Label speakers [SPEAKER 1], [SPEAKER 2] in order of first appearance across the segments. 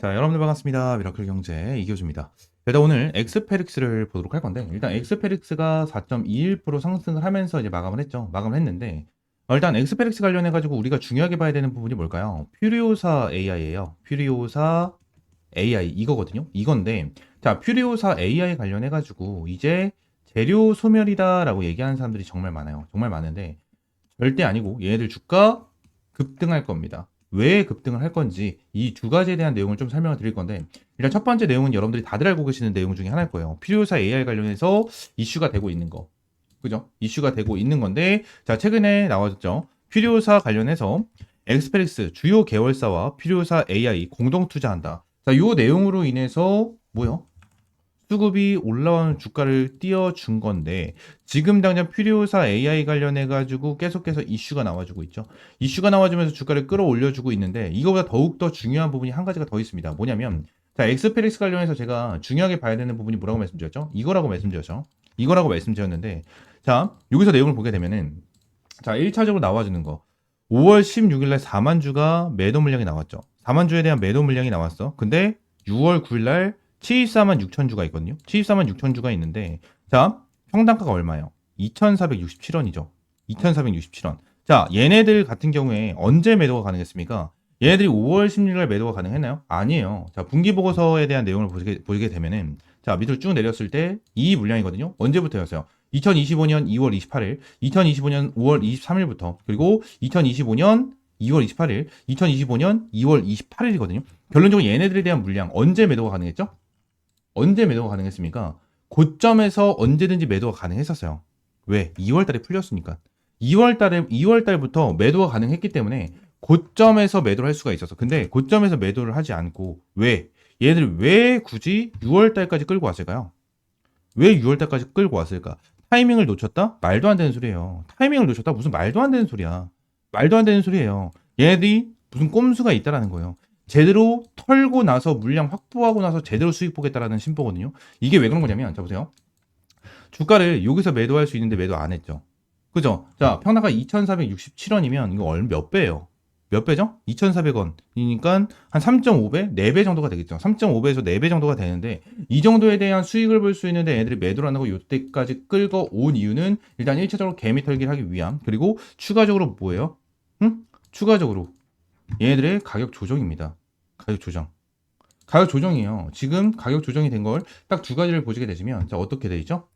[SPEAKER 1] 자, 여러분들 반갑습니다. 미라클 경제 이교주입니다. 일단 오늘 엑스페릭스를 보도록 할 건데, 일단 엑스페릭스가 4.21% 상승을 하면서 이제 마감을 했죠. 마감을 했는데, 어, 일단 엑스페릭스 관련해 가지고 우리가 중요하게 봐야 되는 부분이 뭘까요? 퓨리오사 AI예요. 퓨리오사 AI 이거거든요. 이건데, 자, 퓨리오사 AI 관련해 가지고 이제 재료 소멸이다라고 얘기하는 사람들이 정말 많아요. 정말 많은데, 절대 아니고 얘네들 주가 급등할 겁니다. 왜 급등을 할 건지 이 두 가지에 대한 내용을 좀 설명을 드릴 건데 일단 첫 번째 내용은 여러분들이 다들 알고 계시는 내용 중에 하나일 거예요. 필요사 AI 관련해서 이슈가 되고 있는 거. 그죠? 이슈가 되고 있는 건데 자, 최근에 나왔죠. 필요사 관련해서 엑스페릭스 주요 계열사와 필요사 AI 공동 투자한다. 자, 요 내용으로 인해서 뭐요? 수급이 올라오는 주가를 띄워준 건데 지금 당장 필요사 AI 관련해 가지고 계속해서 이슈가 나와주고 있죠. 이슈가 나와주면서 주가를 끌어올려주고 있는데 이거보다 더욱 더 중요한 부분이 한 가지가 더 있습니다. 뭐냐면 자 엑스페릭스 관련해서 제가 중요하게 봐야 되는 부분이 뭐라고 말씀드렸죠? 이거라고 말씀드렸죠. 이거라고 말씀드렸는데 자 여기서 내용을 보게 되면은 자 1차적으로 나와주는 거 5월 16일 날 4만 주가 매도 물량이 나왔죠. 4만 주에 대한 매도 물량이 나왔어. 근데 6월 9일 날 74만 6천 주가 있거든요. 74만 6천 주가 있는데 자 평당가가 얼마예요? 2,467원이죠. 2,467원. 자 얘네들 같은 경우에 언제 매도가 가능했습니까? 얘네들이 5월 16일 매도가 가능했나요? 아니에요. 자 분기 보고서에 대한 내용을 보게, 보게 되면은 자 밑으로 쭉 내렸을 때 이 물량이거든요. 언제부터였어요? 2025년 2월 28일, 2025년 5월 23일부터 그리고 2025년 2월 28일, 2025년 2월 28일이거든요. 결론적으로 얘네들에 대한 물량 언제 매도가 가능했죠? 언제 매도가 가능했습니까? 고점에서 언제든지 매도가 가능했었어요. 왜? 2월 달에 풀렸으니까. 2월 달에 2월 달부터 매도가 가능했기 때문에 고점에서 매도를 할 수가 있었어. 근데 고점에서 매도를 하지 않고 왜? 얘들 왜 굳이 6월 달까지 끌고 왔을까요? 왜 6월 달까지 끌고 왔을까? 타이밍을 놓쳤다? 말도 안 되는 소리예요. 타이밍을 놓쳤다? 무슨 말도 안 되는 소리야. 말도 안 되는 소리예요. 얘네들이 무슨 꼼수가 있다라는 거예요. 제대로 털고 나서 물량 확보하고 나서 제대로 수익 보겠다라는 심보거든요. 이게 왜 그런 거냐면 자 보세요. 주가를 여기서 매도할 수 있는데 매도 안 했죠. 그죠? 자, 평당가 2,467원이면 이거 얼마 몇 배예요? 몇 배죠? 2,400원이니까 한 3.5배, 4배 정도가 되겠죠. 3.5배에서 4배 정도가 되는데 이 정도에 대한 수익을 볼 수 있는데 애들이 매도를 안 하고 이때까지 끌고 온 이유는 일단 1차적으로 개미 털기를 하기 위함. 그리고 추가적으로 뭐예요? 응? 추가적으로 얘네들의 가격 조정입니다. 가격 조정. 가격 조정이에요. 지금 가격 조정이 된 걸 딱 두 가지를 보시게 되시면 자 어떻게 돼 있죠?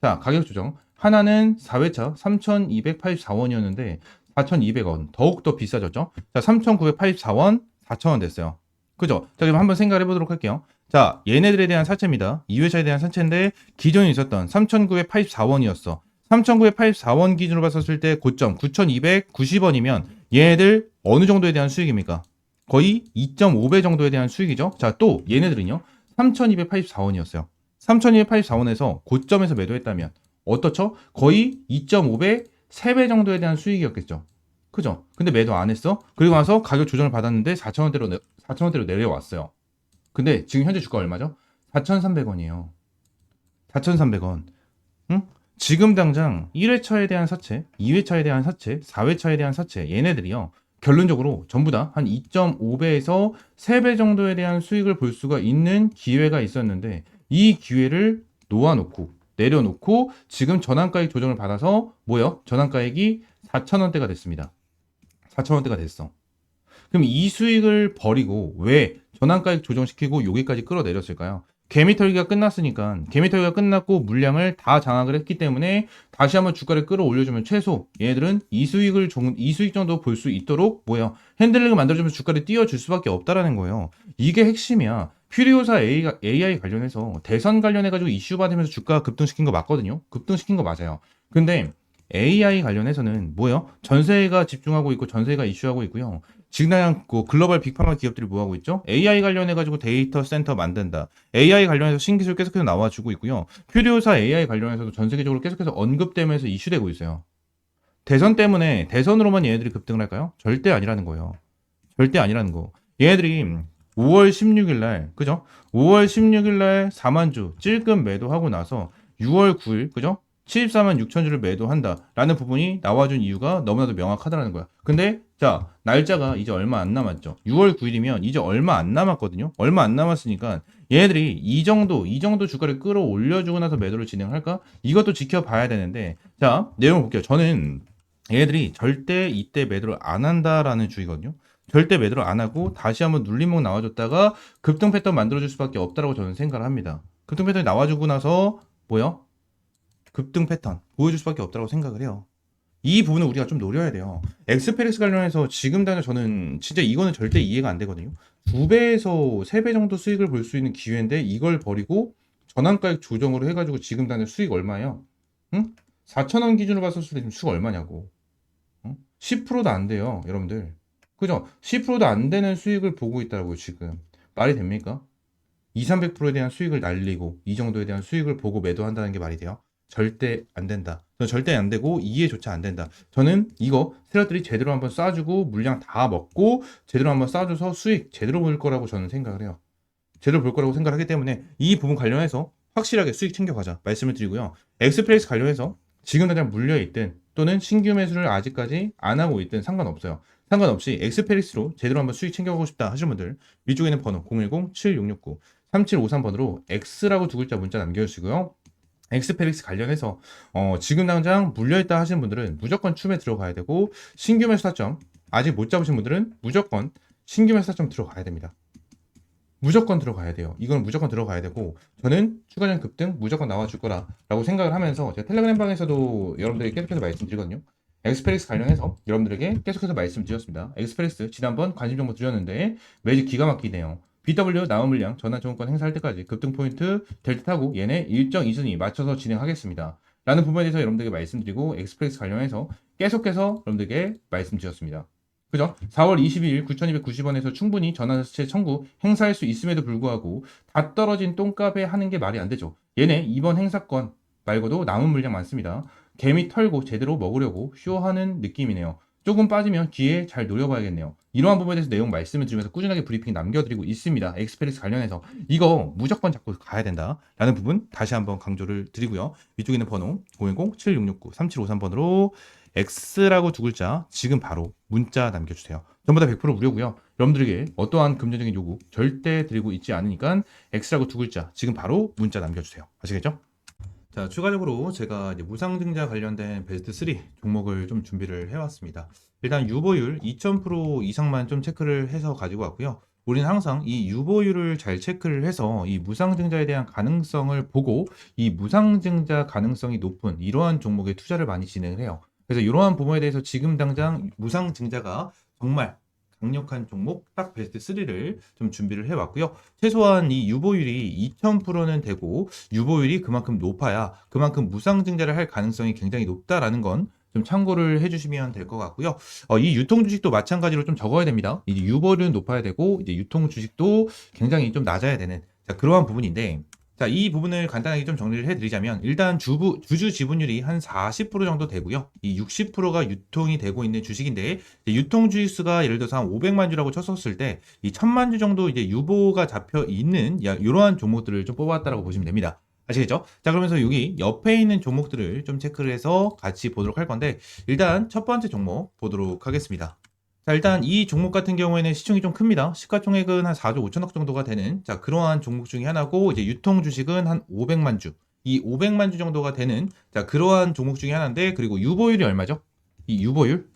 [SPEAKER 1] 자 가격 조정 하나는 4회차 3,284원이었는데 4,200원 더욱 더 비싸졌죠? 자 3,984원 4,000원 됐어요. 그죠? 자 그럼 한번 생각해 보도록 할게요. 자 얘네들에 대한 사채입니다. 2회차에 대한 사채인데 기존에 있었던 3,984원이었어. 3,984원 기준으로 봤었을 때 고점 9,290원이면 얘네들 어느 정도에 대한 수익입니까? 거의 2.5배 정도에 대한 수익이죠. 자, 또 얘네들은요. 3,284원이었어요. 3,284원에서 고점에서 매도했다면 어떻죠? 거의 2.5배, 3배 정도에 대한 수익이었겠죠. 그죠? 근데 매도 안 했어? 그리고 나서 가격 조정을 받았는데 4,000원대로 내, 4,000원대로 내려왔어요. 근데 지금 현재 주가 얼마죠? 4,300원이에요. 4,300원. 응? 지금 당장 1회차에 대한 사채, 2회차에 대한 사채, 4회차에 대한 사채, 얘네들이요. 결론적으로 전부 다 한 2.5배에서 3배 정도에 대한 수익을 볼 수가 있는 기회가 있었는데 이 기회를 놓아놓고 내려놓고 지금 전환가액 조정을 받아서 뭐요? 전환가액이 4,000원대가 됐습니다. 4,000원대가 됐어. 그럼 이 수익을 버리고 왜 전환가액 조정시키고 여기까지 끌어내렸을까요? 개미털기가 끝났으니까 개미털기가 끝났고 물량을 다 장악을 했기 때문에 다시 한번 주가를 끌어올려주면 최소 얘네들은 이 수익을 종, 이 수익 정도 볼 수 있도록 뭐야 핸들링을 만들어주면서 주가를 띄워줄 수밖에 없다라는 거예요. 이게 핵심이야. 퓨리오사 AI, 관련해서 대선 관련해가지고 이슈 받으면서 주가 급등시킨 거 맞거든요. 급등시킨 거 맞아요. 근데 AI 관련해서는 뭐요? 전세가 집중하고 있고 전세가 이슈하고 있고요. 지금 당장 그 글로벌 빅파마 기업들이 뭐 하고 있죠? AI 관련해 가지고 데이터 센터 만든다. AI 관련해서 신기술 계속해서 나와주고 있고요. 퓨리오사 AI 관련해서도 전 세계적으로 계속해서 언급되면서 이슈되고 있어요. 대선 때문에 대선으로만 얘네들이 급등을 할까요? 절대 아니라는 거예요. 절대 아니라는 거. 얘네들이 5월 16일 날, 그죠? 5월 16일 날 4만 주 찔끔 매도하고 나서 6월 9일, 그죠? 74만 6천 주를 매도한다라는 부분이 나와준 이유가 너무나도 명확하다라는 거야. 근데 자, 날짜가 이제 얼마 안 남았죠. 6월 9일이면 이제 얼마 안 남았거든요. 얼마 안 남았으니까 얘네들이 이 정도, 이 정도 주가를 끌어올려주고 나서 매도를 진행할까? 이것도 지켜봐야 되는데, 자, 내용을 볼게요. 저는 얘네들이 절대 이때 매도를 안 한다라는 주의거든요. 절대 매도를 안 하고 다시 한번 눌림목 나와줬다가 급등 패턴 만들어줄 수밖에 없다라고 저는 생각을 합니다. 급등 패턴이 나와주고 나서 뭐요? 급등 패턴 보여줄 수밖에 없다고 생각을 해요. 이 부분은 우리가 좀 노려야 돼요. 엑스페리스 관련해서 지금 당장 저는 진짜 이거는 절대 이해가 안 되거든요. 두 배에서 세 배 정도 수익을 볼 수 있는 기회인데 이걸 버리고 전환가액 조정으로 해가지고 지금 당장 수익 얼마예요? 응? 4천원 기준으로 봤었을 때 지금 수익 얼마냐고. 응? 10%도 안 돼요, 여러분들. 그죠? 10%도 안 되는 수익을 보고 있다고요, 지금. 말이 됩니까? 2, 300%에 대한 수익을 날리고 이 정도에 대한 수익을 보고 매도한다는 게 말이 돼요? 절대 안 된다. 저는 절대 안 되고 이해조차 안 된다. 저는 이거 세력들이 제대로 한번 쏴주고 물량 다 먹고 제대로 한번 쏴줘서 수익 제대로 볼 거라고 저는 생각을 해요. 제대로 볼 거라고 생각을 하기 때문에 이 부분 관련해서 확실하게 수익 챙겨가자 말씀을 드리고요. 엑스프레스 관련해서 지금 당장 물려있든 또는 신규 매수를 아직까지 안 하고 있든 상관없어요. 상관없이 엑스페리스로 제대로 한번 수익 챙겨가고 싶다 하시는 분들 위쪽에 있는 번호 010-7669-3753번으로 X라고 두 글자 문자 남겨주시고요. 엑스페릭스 관련해서 어, 지금 당장 물려있다 하시는 분들은 무조건 춤에 들어가야 되고 신규 매수 타점 아직 못 잡으신 분들은 무조건 신규 매수 타점 들어가야 됩니다. 무조건 들어가야 돼요. 이건 무조건 들어가야 되고 저는 추가적 급등 무조건 나와줄 거라라고 생각을 하면서 제가 텔레그램 방에서도 여러분들에게 계속해서 말씀드리거든요. 엑스페리스 관련해서 여러분들에게 계속해서 말씀드렸습니다. 엑스페리스 지난번 관심 정보 드렸는데 매직 기가 막히네요. BW 나온 물량 전환 정원권 행사할 때까지 급등 포인트 될 듯하고 얘네 일정 이순위 맞춰서 진행하겠습니다. 라는 부분에 대해서 여러분들에게 말씀드리고 엑스프레스 관련해서 계속해서 여러분들에게 말씀드렸습니다. 그죠? 4월 22일 9,290원에서 충분히 전환사채 청구 행사할 수 있음에도 불구하고 다 떨어진 똥값에 하는 게 말이 안 되죠. 얘네 이번 행사권 말고도 남은 물량 많습니다. 개미 털고 제대로 먹으려고 쇼하는 느낌이네요. 조금 빠지면 뒤에 잘 노려봐야겠네요. 이러한 부분에 대해서 내용 말씀을 드리면서 꾸준하게 브리핑 남겨드리고 있습니다. 엑스페리스 관련해서 이거 무조건 잡고 가야 된다라는 부분 다시 한번 강조를 드리고요. 위쪽에 있는 번호 010-7669-3753번으로 X라고 두 글자 지금 바로 문자 남겨주세요. 전부 다 100% 무료고요. 여러분들에게 어떠한 금전적인 요구 절대 드리고 있지 않으니까 X라고 두 글자 지금 바로 문자 남겨주세요. 아시겠죠? 자, 추가적으로 제가 이제 무상증자 관련된 베스트 3 종목을 좀 준비를 해왔습니다. 일단 유보율 2000% 이상만 좀 체크를 해서 가지고 왔고요. 우리는 항상 이 유보율을 잘 체크를 해서 이 무상증자에 대한 가능성을 보고 이 무상증자 가능성이 높은 이러한 종목에 투자를 많이 진행을 해요. 그래서 이러한 부분에 대해서 지금 당장 무상증자가 정말 강력한 종목 딱 베스트 3를 좀 준비를 해왔고요. 최소한 이 유보율이 2000%는 되고 유보율이 그만큼 높아야 그만큼 무상증자를 할 가능성이 굉장히 높다라는 건 좀 참고를 해주시면 될 것 같고요. 어, 이 유통 주식도 마찬가지로 좀 적어야 됩니다. 이제 유보율은 높아야 되고 이제 유통 주식도 굉장히 좀 낮아야 되는 자, 그러한 부분인데 자, 이 부분을 간단하게 좀 정리를 해드리자면 일단 주부, 주주 지분율이 한 40% 정도 되고요. 이 60%가 유통이 되고 있는 주식인데 유통 주식 수가 예를 들어서 한 500만 주라고 쳤었을 때 이 1000만 주 정도 이제 유보가 잡혀 있는 이러한 종목들을 좀 뽑았다라고 보시면 됩니다. 아시겠죠? 자, 그러면서 여기 옆에 있는 종목들을 좀 체크를 해서 같이 보도록 할 건데 일단 첫 번째 종목 보도록 하겠습니다. 자, 일단 이 종목 같은 경우에는 시총이 좀 큽니다. 시가총액은 한 4조 5천억 정도가 되는 자, 그러한 종목 중에 하나고 이제 유통 주식은 한 500만 주. 이 500만 주 정도가 되는 자, 그러한 종목 중에 하나인데 그리고 유보율이 얼마죠? 이 유보율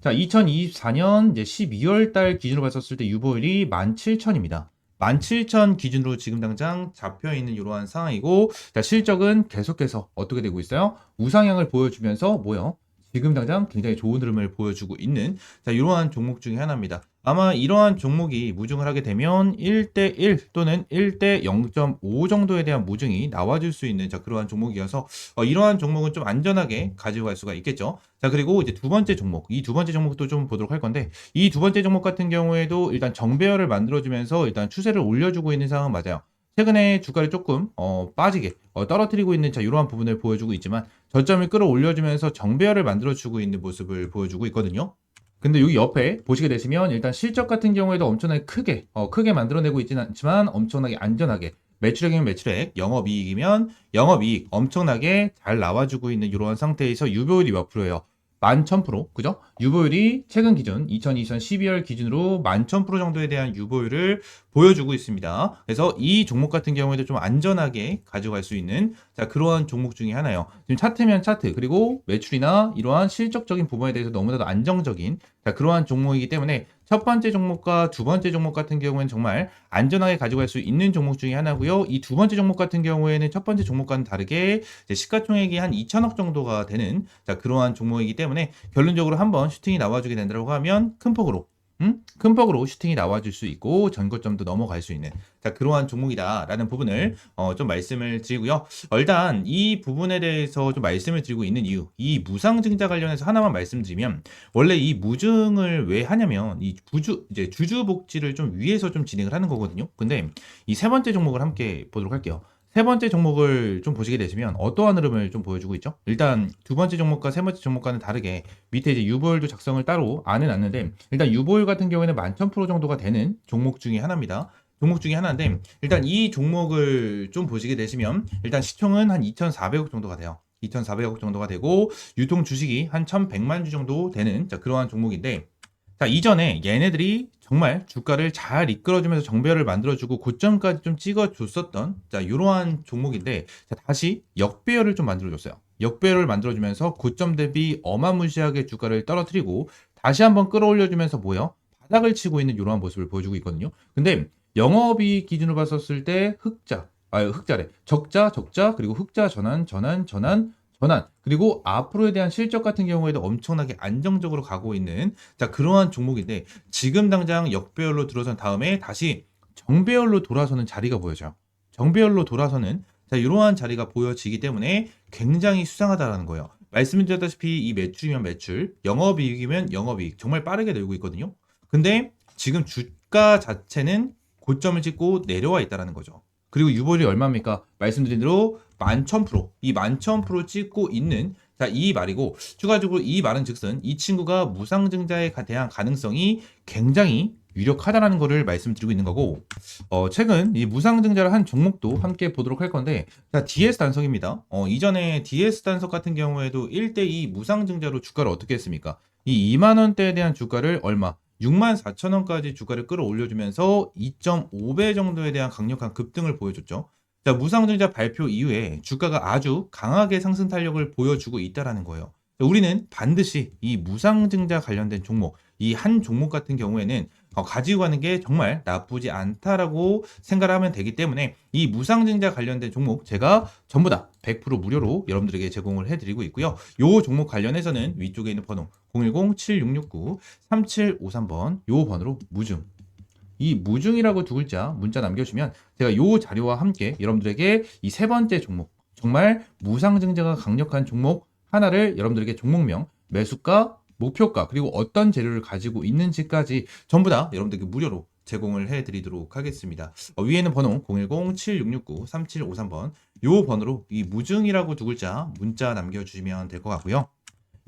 [SPEAKER 1] 자, 2024년 이제 12월 달 기준으로 봤었을 때 유보율이 17,000입니다. 17,000 기준으로 지금 당장 잡혀 있는 이러한 상황이고 자, 실적은 계속해서 어떻게 되고 있어요? 우상향을 보여주면서 뭐요? 지금 당장 굉장히 좋은 흐름을 보여주고 있는 자 이러한 종목 중에 하나입니다. 아마 이러한 종목이 무증을 하게 되면 1대1 또는 1대 0.5 정도에 대한 무증이 나와줄 수 있는 자 그러한 종목이어서 어, 이러한 종목은 좀 안전하게 가지고 갈 수가 있겠죠. 자 그리고 이제 두 번째 종목 이 두 번째 종목도 좀 보도록 할 건데 이 두 번째 종목 같은 경우에도 일단 정배열을 만들어주면서 일단 추세를 올려주고 있는 상황은 맞아요. 최근에 주가를 조금 어, 빠지게 어, 떨어뜨리고 있는 자 이러한 부분을 보여주고 있지만 저점을 끌어올려주면서 정배열을 만들어주고 있는 모습을 보여주고 있거든요. 근데 여기 옆에 보시게 되시면 일단 실적 같은 경우에도 엄청나게 크게 어, 크게 만들어내고 있지는 않지만 엄청나게 안전하게 매출액이면 매출액, 영업이익이면 영업이익 엄청나게 잘 나와주고 있는 이러한 상태에서 유보율이 몇 프로예요? 11,000% 그죠? 유보율이 최근 기준 2020년 12월 기준으로 11,000% 정도에 대한 유보율을 보여주고 있습니다. 그래서 이 종목 같은 경우에도 좀 안전하게 가져갈 수 있는 자 그러한 종목 중에 하나예요. 지금 차트면 차트 그리고 매출이나 이러한 실적적인 부분에 대해서 너무나도 안정적인 자 그러한 종목이기 때문에 첫 번째 종목과 두 번째 종목 같은 경우에는 정말 안전하게 가져갈 수 있는 종목 중에 하나고요. 이 두 번째 종목 같은 경우에는 첫 번째 종목과는 다르게 시가총액이 한 2천억 정도가 되는 자 그러한 종목이기 때문에 결론적으로 한번 슈팅이 나와주게 된다고 하면 큰 폭으로 음? 큰 폭으로 슈팅이 나와줄 수 있고 전고점도 넘어갈 수 있는 자 그러한 종목이다라는 부분을 어, 좀 말씀을 드리고요. 어, 일단 이 부분에 대해서 좀 말씀을 드리고 있는 이유, 이 무상증자 관련해서 하나만 말씀드리면 원래 이 무증을 왜 하냐면 이 부주 이제 주주 복지를 좀 위해서 좀 진행을 하는 거거든요. 근데 이 세 번째 종목을 함께 보도록 할게요. 세 번째 종목을 좀 보시게 되시면 어떠한 흐름을 좀 보여주고 있죠? 일단 두 번째 종목과 세 번째 종목과는 다르게 밑에 이제 유보율도 작성을 따로 안 해놨는데 일단 유보율 같은 경우에는 11,000% 정도가 되는 종목 중에 하나입니다. 종목 중에 하나인데 일단 이 종목을 좀 보시게 되시면 일단 시총은 한 2,400억 정도가 돼요. 2,400억 정도가 되고 유통 주식이 한 1,100만 주 정도 되는 자, 그러한 종목인데 자 이전에 얘네들이 정말 주가를 잘 이끌어주면서 정배열을 만들어주고 고점까지 좀 찍어줬었던 자 이러한 종목인데 자, 다시 역배열을 좀 만들어줬어요. 역배열을 만들어주면서 고점 대비 어마무시하게 주가를 떨어뜨리고 다시 한번 끌어올려주면서 뭐요? 바닥을 치고 있는 이러한 모습을 보여주고 있거든요. 근데 영업이익 기준으로 봤었을 때 흑자, 아 흑자래, 적자, 적자 그리고 흑자 전환, 전환, 전환, 전환 그리고 앞으로에 대한 실적 같은 경우에도 엄청나게 안정적으로 가고 있는 자 그러한 종목인데 지금 당장 역배열로 들어선 다음에 다시 정배열로 돌아서는 자리가 보여져요. 정배열로 돌아서는 자 이러한 자리가 보여지기 때문에 굉장히 수상하다라는 거예요. 말씀드렸다시피 이 매출이면 매출, 영업이익이면 영업이익 정말 빠르게 늘고 있거든요. 근데 지금 주가 자체는 고점을 찍고 내려와 있다라는 거죠. 그리고 유보율이 얼마입니까? 말씀드린 대로 11,000%, 이 11,000% 찍고 있는 자, 이 말이고 추가적으로 이 말은 즉슨 이 친구가 무상증자에 가- 대한 가능성이 굉장히 유력하다라는 것을 말씀드리고 있는 거고 어, 최근 이 무상증자를 한 종목도 함께 보도록 할 건데 자, DS 단석입니다. 어, 이전에 DS 단석 같은 경우에도 1대2 무상증자로 주가를 어떻게 했습니까? 이 2만 원대에 대한 주가를 얼마? 6만 4천 원까지 주가를 끌어올려주면서 2.5배 정도에 대한 강력한 급등을 보여줬죠. 자, 무상증자 발표 이후에 주가가 아주 강하게 상승 탄력을 보여주고 있다라는 거예요. 자, 우리는 반드시 이 무상증자 관련된 종목, 이 한 종목 같은 경우에는 어, 가지고 가는 게 정말 나쁘지 않다라고 생각을 하면 되기 때문에 이 무상증자 관련된 종목 제가 전부 다 100% 무료로 여러분들에게 제공을 해드리고 있고요. 요 종목 관련해서는 위쪽에 있는 번호 010-7669-3753번 요 번호로 무증 이 무중이라고 두 글자 문자 남겨주시면 제가 요 자료와 함께 여러분들에게 이 세 번째 종목 정말 무상증자가 강력한 종목 하나를 여러분들에게 종목명 매수가 목표가 그리고 어떤 재료를 가지고 있는지까지 전부 다 여러분들께 무료로 제공을 해드리도록 하겠습니다. 어, 위에 있는 번호 010-7669-3753번 요 번호로 이 무증이라고 두 글자 문자 남겨주시면 될 것 같고요.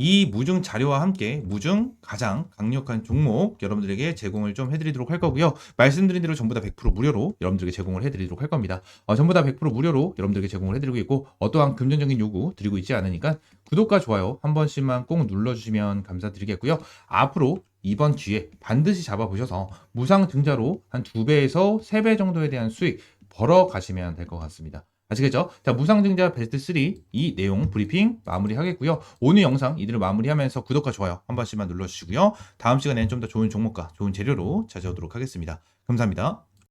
[SPEAKER 1] 이 무증 자료와 함께 무증 가장 강력한 종목 여러분들에게 제공을 좀 해드리도록 할 거고요. 말씀드린 대로 전부 다 100% 무료로 여러분들에게 제공을 해드리도록 할 겁니다. 어, 전부 다 100% 무료로 여러분들에게 제공을 해드리고 있고 어떠한 금전적인 요구 드리고 있지 않으니까 구독과 좋아요 한 번씩만 꼭 눌러주시면 감사드리겠고요. 앞으로 이번 기회 반드시 잡아보셔서 무상 증자로 한두 배에서 세배 정도에 대한 수익 벌어 가시면 될 것 같습니다. 아시겠죠? 자, 무상증자 베스트 3 이 내용 브리핑 마무리하겠고요. 오늘 영상 이들을 마무리하면서 구독과 좋아요 한 번씩만 눌러주시고요. 다음 시간에는 좀 더 좋은 종목과 좋은 재료로 찾아오도록 하겠습니다. 감사합니다.